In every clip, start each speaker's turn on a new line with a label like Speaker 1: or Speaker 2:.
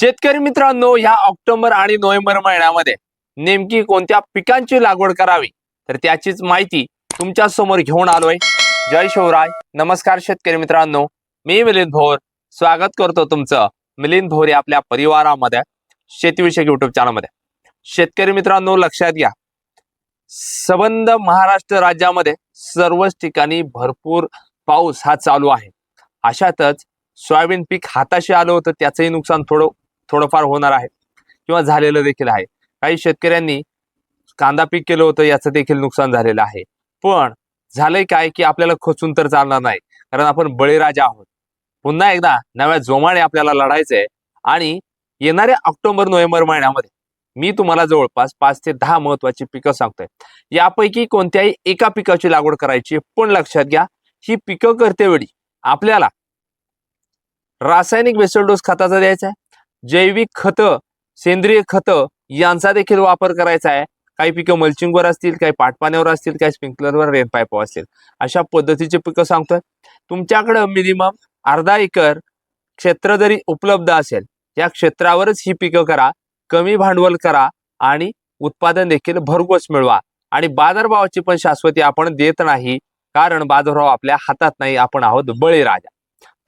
Speaker 1: शेतकरी मित्रांनो या ऑक्टोबर आणि नोव्हेंबर महिन्यामध्ये नेमकी कोणत्या पिकांची लागवड करावी? तर त्याचीच माहिती तुमच्यासमोर घेऊन आलोय. जय शिवराय. नमस्कार शेतकरी मित्रांनो. मी मिलिंद भोर. स्वागत करतो तुमचं मिलिंद भोर या आपल्या परिवारामध्ये शेतीविषयक युट्यूब चॅनलमध्ये शेतकरी मित्रांनो लक्षात घ्या. सबंध महाराष्ट्र राज्यामध्ये सर्वच ठिकाणी भरपूर पाऊस हा चालू आहे. अशातच सोयाबीन पीक हाताशी आलं होतं त्याचंही नुकसान थोडं थोडंफार होणार आहे. किंवा झालेलं देखील आहे. काही शेतकऱ्यांनी कांदा पीक केलं होतं याचं देखील नुकसान झालेलं आहे. पण झालंय काय की आपल्याला खचून तर चालणार नाही. कारण आपण बळीराजा आहोत. पुन्हा एकदा नव्या जोमाने आपल्याला लढायचंय आणि येणाऱ्या ऑक्टोबर नोव्हेंबर महिन्यामध्ये मी तुम्हाला जवळपास पाच ते दहा महत्वाची पिकं सांगतोय. यापैकी कोणत्याही एका पिकाची लागवड करायची पण लक्षात घ्या ही पिकं करतेवेळी आपल्याला रासायनिक बेसल डोस खताचा द्यायचा आहे. जैविक खतं सेंद्रिय खत यांचा देखील वापर करायचा आहे. काही पिकं मल्चिंगवर असतील काही पाटपाण्यावर असतील काही स्प्रिंकलरवर रेन पाईपवर असतील. अशा पद्धतीचे पिकं सांगतोय. तुमच्याकडं मिनिमम अर्धा एकर क्षेत्र जरी उपलब्ध असेल या क्षेत्रावरच ही पिकं करा कमी भांडवल करा आणि उत्पादन देखील भरघोस मिळवा. आणि बाजारभावाची पण शाश्वती आपण देत नाही कारण बाजारभाव आपल्या हातात नाही आपण आहोत बळीराजा.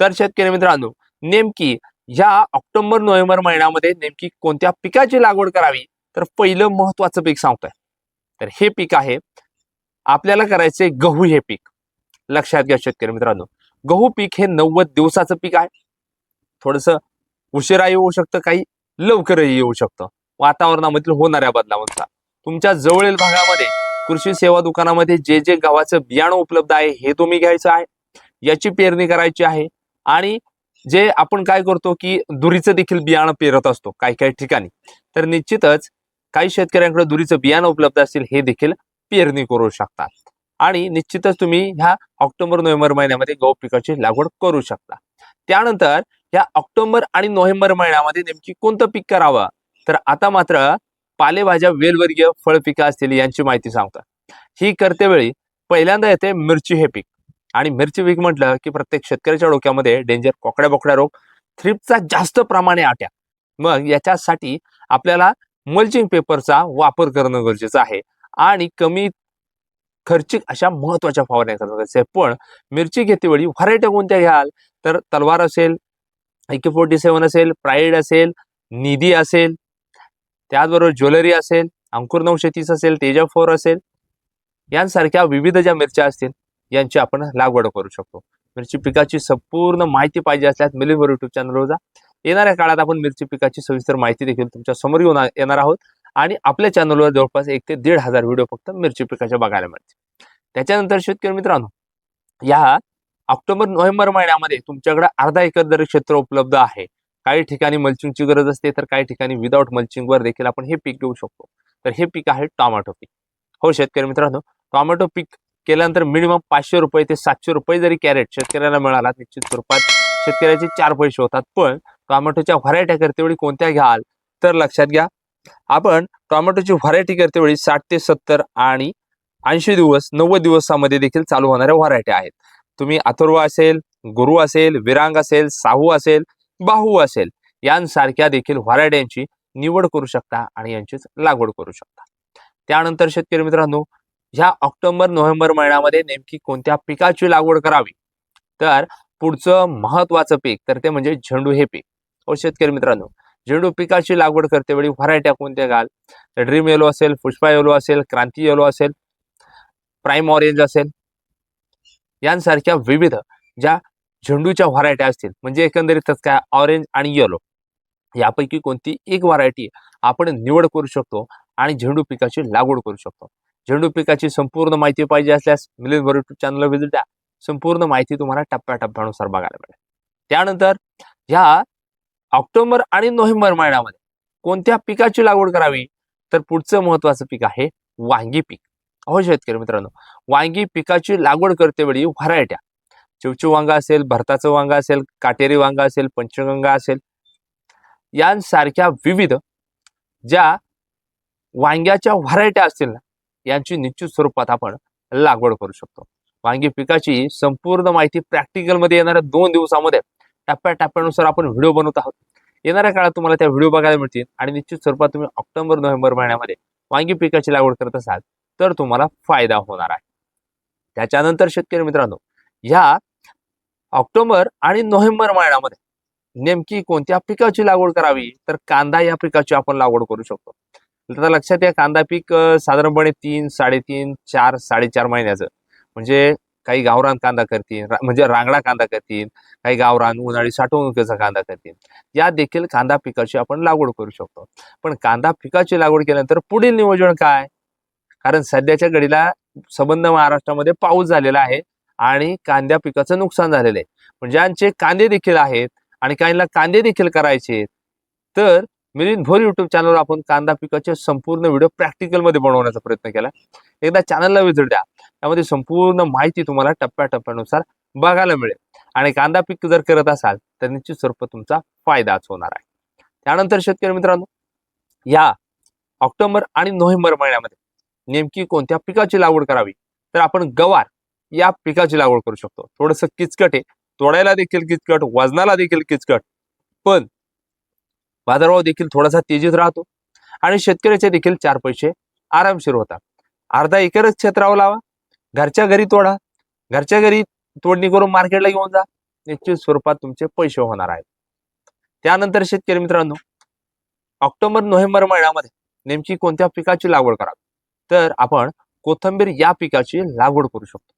Speaker 1: तर शेतकरी मित्रांनो नेमकी या ऑक्टोबर नोव्हेंबर महिन्यामध्ये नेमकी कोणत्या पिकाची लागवड करावी? तर पहिलं महत्वाचं पीक सांगतोय. तर हे पीक आहे आपल्याला करायचे गहू हे पीक. लक्षात घ्या शेतकरी मित्रांनो. गहू पीक हे नव्वद दिवसाचं पीक आहे. थोडस उशिरा येऊ शकतं काही लवकरही येऊ शकतं. वातावरणामधील होणाऱ्या बदलावांचा तुमच्या जवळील भागामध्ये कृषी सेवा दुकानामध्ये जे जे गव्हाचं बियाणं उपलब्ध आहे हे तुम्ही घ्यायचं आहे. याची पेरणी करायची आहे. आणि जे आपण काय करतो की दुरीचं देखील बियाणं पेरत असतो काही काही ठिकाणी. तर निश्चितच काही शेतकऱ्यांकडे दुरीचं बियाणं उपलब्ध असेल हे देखील पेरणी करू शकतात. आणि निश्चितच तुम्ही ह्या ऑक्टोबर नोव्हेंबर महिन्यामध्ये गहू पिकाची लागवड करू शकता. त्यानंतर ह्या ऑक्टोबर आणि नोव्हेंबर महिन्यामध्ये नेमकी कोणतं पीक करावं? तर आता मात्र पालेभाज्या वेलवर्गीय फळ पिकं असतील यांची माहिती सांगतात ही करते वेळी पहिल्यांदा येते मिरची हे पीक. आणि मिरची वीक म्हटलं की प्रत्येक शेतकऱ्याच्या डोक्यामध्ये डेंजर कोकड्या बोकड्या रोग थ्रिपचा जास्त प्रमाणे आट्या. मग याच्यासाठी आपल्याला मल्चिंग पेपरचा वापर करणं गरजेचं आहे आणि कमी खर्चिक अशा महत्त्वाच्या फवारण्या करणं गरजेचं आहे. पण मिरची घेतेवेळी व्हरायट्या कोणत्या घ्याल? तर तलवार असेल के फोर्टी सेवन असेल प्राईड असेल निधी असेल त्याचबरोबर ज्वेलरी असेल अंकुर नऊशे तीस असेल तेजा फोर असेल यांसारख्या विविध ज्या मिरच्या असतील यांची आपण लागवड करू शकतो. मिरची पिकाची संपूर्ण माहिती पाहिजे असल्यास मिलिंबर युट्यूब चॅनलवर जा. येणाऱ्या काळात आपण मिरची पिकाची सविस्तर माहिती देखील तुमच्यासमोर येऊन येणार आहोत. आणि आपल्या चॅनलवर जवळपास एक ते दीड हजार व्हिडिओ फक्त मिरची पिकाच्या बघायला मिळतील. त्याच्यानंतर शेतकरी मित्रांनो या ऑक्टोबर नोव्हेंबर महिन्यामध्ये तुमच्याकडे अर्धा एकर जरी क्षेत्र उपलब्ध आहे काही ठिकाणी मल्चिंगची गरज असते तर काही ठिकाणी विदाऊट मल्चिंगवर देखील आपण हे पीक घेऊ शकतो. तर हे पीक आहे टॉमॅटो पीक. हो शेतकरी मित्रांनो टोमॅटो पीक केल्यानंतर मिनिमम पाचशे रुपये ते सातशे रुपये जरी कॅरेट शेतकऱ्याला मिळाला निश्चित स्वरूपात. शेतकऱ्याचे चार पैसे होतात. पण टोमॅटोच्या व्हरायट्या करतेवेळी कोणत्या घ्याल? तर लक्षात घ्या. आपण टोमॅटोची व्हरायटी करतेवेळी साठ ते सत्तर आणि ऐंशी दिवस नव्वद दिवसामध्ये देखील चालू होणाऱ्या व्हरायट्या आहेत. तुम्ही अथर्व असेल गुरु असेल विरांग असेल साहू असेल बाहू असेल यांसारख्या देखील व्हरायट्यांची निवड करू शकता आणि यांचीच लागवड करू शकता. त्यानंतर शेतकरी मित्रांनो ह्या ऑक्टोबर नोव्हेंबर महिन्यामध्ये नेमकी कोणत्या पिकाची लागवड करावी? तर पुढचं महत्वाचं पीक तर ते म्हणजे झेंडू हे पीक. हो शेतकरी मित्रांनो झेंडू पिकाची लागवड करते वेळी व्हरायट्या कोणत्या घाल? ड्रीम येलो असेल पुष्पा येलो असेल क्रांती येलो असेल प्राईम ऑरेंज असेल यांसारख्या विविध ज्या झेंडूच्या व्हरायट्या असतील म्हणजे एकंदरीतच काय? ऑरेंज आणि येलो. यापैकी कोणती एक व्हरायटी आपण निवड करू शकतो आणि झेंडू पिकाची लागवड करू शकतो. झेंडू पिकाची संपूर्ण माहिती पाहिजे असल्यास मिलिंद भर युट्यूब चॅनलला व्हिजिट द्या. संपूर्ण माहिती तुम्हाला टप्प्याटप्प्यानुसार बघायला मिळेल. त्यानंतर ह्या ऑक्टोबर आणि नोव्हेंबर महिन्यामध्ये कोणत्या पिकाची लागवड करावी? तर पुढचं महत्वाचं पीक आहे वांगी पीक. हो शेतकरी मित्रांनो वांगी पिकाची लागवड करते वेळी व्हरायट्या. चिवचिव वांगा असेल भरताचं वांगा असेल काटेरी वांगा असेल पंचगंगा असेल यांसारख्या विविध ज्या वांग्याच्या व्हरायट्या असतील ना यांची निश्चित स्वरूपात आपण लागवड करू शकतो. वांगी पिकाची संपूर्ण माहिती प्रॅक्टिकलमध्ये येणाऱ्या दोन दिवसामध्ये टप्प्या टप्प्यानुसार आपण व्हिडिओ बनवत आहोत. येणाऱ्या काळात तुम्हाला त्या व्हिडिओ बघायला मिळतील आणि निश्चित स्वरूपात तुम्ही ऑक्टोबर नोव्हेंबर महिन्यामध्ये वांगी पिकाची लागवड करत असाल तर तुम्हाला फायदा होणार आहे. त्याच्यानंतर शेतकरी मित्रांनो ह्या ऑक्टोबर आणि नोव्हेंबर महिन्यामध्ये नेमकी कोणत्या पिकाची लागवड करावी तर कांदा या पिकाची आपण लागवड करू शकतो. आता लक्षात या कांदा पीक साधारणपणे तीन साडेतीन चार साडेचार महिन्याचं. म्हणजे काही गावरान कांदा करतील म्हणजे रांगडा कांदा करतील काही गावरान उन्हाळी साठवणुकीचा कांदा करतील. या देखील कांदा पिकाची आपण लागवड करू शकतो. पण कांदा पिकाची लागवड केल्यानंतर पुढील नियोजन काय? कारण सध्याच्या घडीला संबंध महाराष्ट्रामध्ये पाऊस झालेला आहे आणि कांद्या पिकाचं नुकसान झालेलं आहे. पण ज्यांचे कांदे देखील आहेत आणि काहींना कांदे देखील करायचे तर मिलिंद भोर युट्यूब चॅनलवर आपण कांदा पिकाचे संपूर्ण व्हिडिओ प्रॅक्टिकलमध्ये बनवण्याचा प्रयत्न केला. एकदा चॅनलला विजिट द्या. त्यामध्ये संपूर्ण माहिती तुम्हाला टप्प्याटप्प्यानुसार बघायला मिळेल. आणि कांदा पीक जर करत असाल तर निश्चित स्वरूपात तुमचा फायदाच होणार आहे. त्यानंतर शेतकरी मित्रांनो या ऑक्टोबर आणि नोव्हेंबर महिन्यामध्ये नेमकी कोणत्या पिकाची लागवड करावी? तर आपण गवार या पिकाची लागवड करू शकतो. थोडंसं किचकट आहे. तोडायला देखील किचकट वजनाला देखील किचकट. पण बाजारभाव देखील थोडासा तेजीत राहतो आणि शेतकऱ्याचे देखील चार पैसे आरामशीर होतात. अर्धा एकरच क्षेत्रावर लावा घरच्या घरी तोडा घरच्या घरी तोडणी करून मार्केटला घेऊन जा निश्चित स्वरूपात तुमचे पैसे होणार आहेत. त्यानंतर शेतकरी मित्रांनो ऑक्टोबर नोव्हेंबर महिन्यामध्ये नेमकी कोणत्या पिकाची लागवड करावी? तर आपण कोथंबीर या पिकाची लागवड करू शकतो.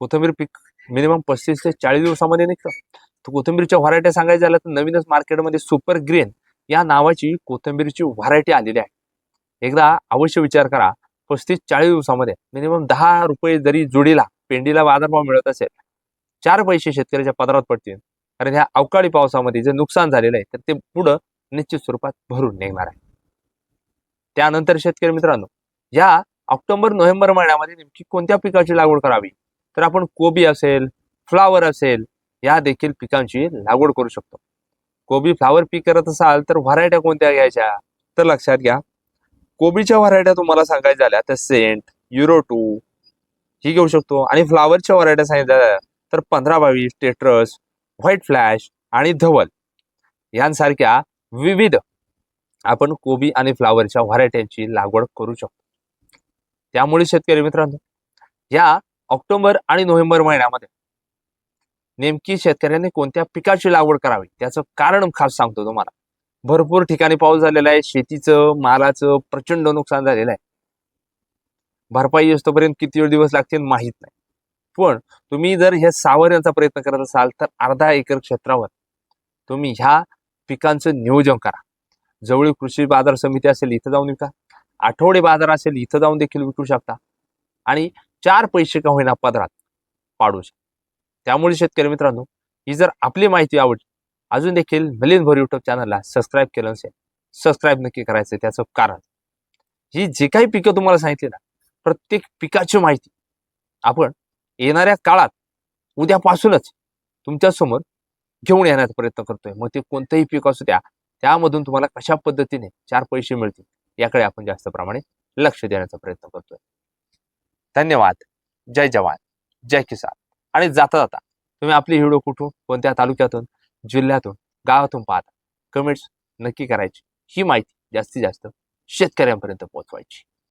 Speaker 1: कोथंबीर पीक मिनिमम पस्तीस ते चाळीस दिवसामध्ये निघतं. तर कोथंबीरच्या व्हरायट्या सांगायच्या झाल्या तर नवीनच मार्केटमध्ये सुपर ग्रीन या नावाची कोथंबीरची व्हरायटी आलेली आहे. एकदा अवश्य विचार करा पस्तीस चाळीस दिवसामध्ये मिनिमम दहा रुपये जरी जुडीला पेंडीला बाजारभाव मिळत असेल चार पैसे शेतकऱ्याच्या पदरात पडतील. कारण ह्या अवकाळी पावसामध्ये जे नुकसान झालेलं आहे तर ते पुढं निश्चित स्वरूपात भरून निघणार आहे. त्यानंतर शेतकरी मित्रांनो या ऑक्टोबर नोव्हेंबर महिन्यामध्ये नेमकी कोणत्या पिकाची लागवड करावी? तर आपण कोबी असेल फ्लावर असेल या देखील पिकांची लागवड करू शकतो. कोबी फ्लावर पीक करत असाल तर व्हरायट्या कोणत्या घ्यायच्या? तर लक्षात घ्या. कोबीच्या व्हरायट्या तुम्हाला सांगायच्या झाल्या तर सेंट युरो टू ही घेऊ शकतो. आणि फ्लावरच्या व्हरायट्या सांगितल्या झाल्या तर पंधरा बावीस टेट्रस व्हाईट फ्लॅश आणि धवल. यांसारख्या विविध आपण कोबी आणि फ्लावरच्या व्हरायट्यांची लागवड करू शकतो. त्यामुळे शेतकरी मित्रांनो या ऑक्टोबर आणि नोव्हेंबर महिन्यामध्ये नेमकी शेतकऱ्यांनी कोणत्या पिकाची लागवड करावी? त्याचं कारण खास सांगतो तुम्हाला. भरपूर ठिकाणी पाऊस झालेला आहे. शेतीचं मालाचं प्रचंड नुकसान झालेलं आहे. भरपाई असतोपर्यंत किती वेळ दिवस लागतील माहीत नाही. पण तुम्ही जर हे सावरण्याचा प्रयत्न करत असाल तर अर्धा एकर क्षेत्रावर तुम्ही ह्या पिकांचं नियोजन करा. जवळ कृषी बाजार समिती असेल इथं जाऊन विका. आठवडे बाजार असेल इथं जाऊन देखील विकू शकता. आणि चार पैसे का होईना पदरात पाडू शकता. त्यामुळे शेतकरी मित्रांनो ही जर आपली माहिती आवडली अजून देखील मलिन भर युट्यूब चॅनलला सबस्क्राईब केलं नसेल सबस्क्राईब नक्की करायचं त्याचं कारण. ही जी काही पिकं तुम्हाला सांगितली ना प्रत्येक पिकाची माहिती आपण येणाऱ्या काळात उद्यापासूनच तुमच्यासमोर घेऊन येण्याचा प्रयत्न करतोय. मग ते कोणतंही पीक असू द्या त्यामधून तुम्हाला कशा पद्धतीने चार पैसे मिळतील याकडे आपण जास्त प्रमाणे लक्ष देण्याचा प्रयत्न करतोय. धन्यवाद. जय जवान. जय किसान. आणि जाता जाता तुम्ही आपली व्हिडिओ कुठून कोणत्या तालुक्यातून जिल्ह्यातून गावातून पाहता. कमेंट्स नक्की करायची. ही माहिती जास्तीत जास्त शेतकऱ्यांपर्यंत पोहोचवायची.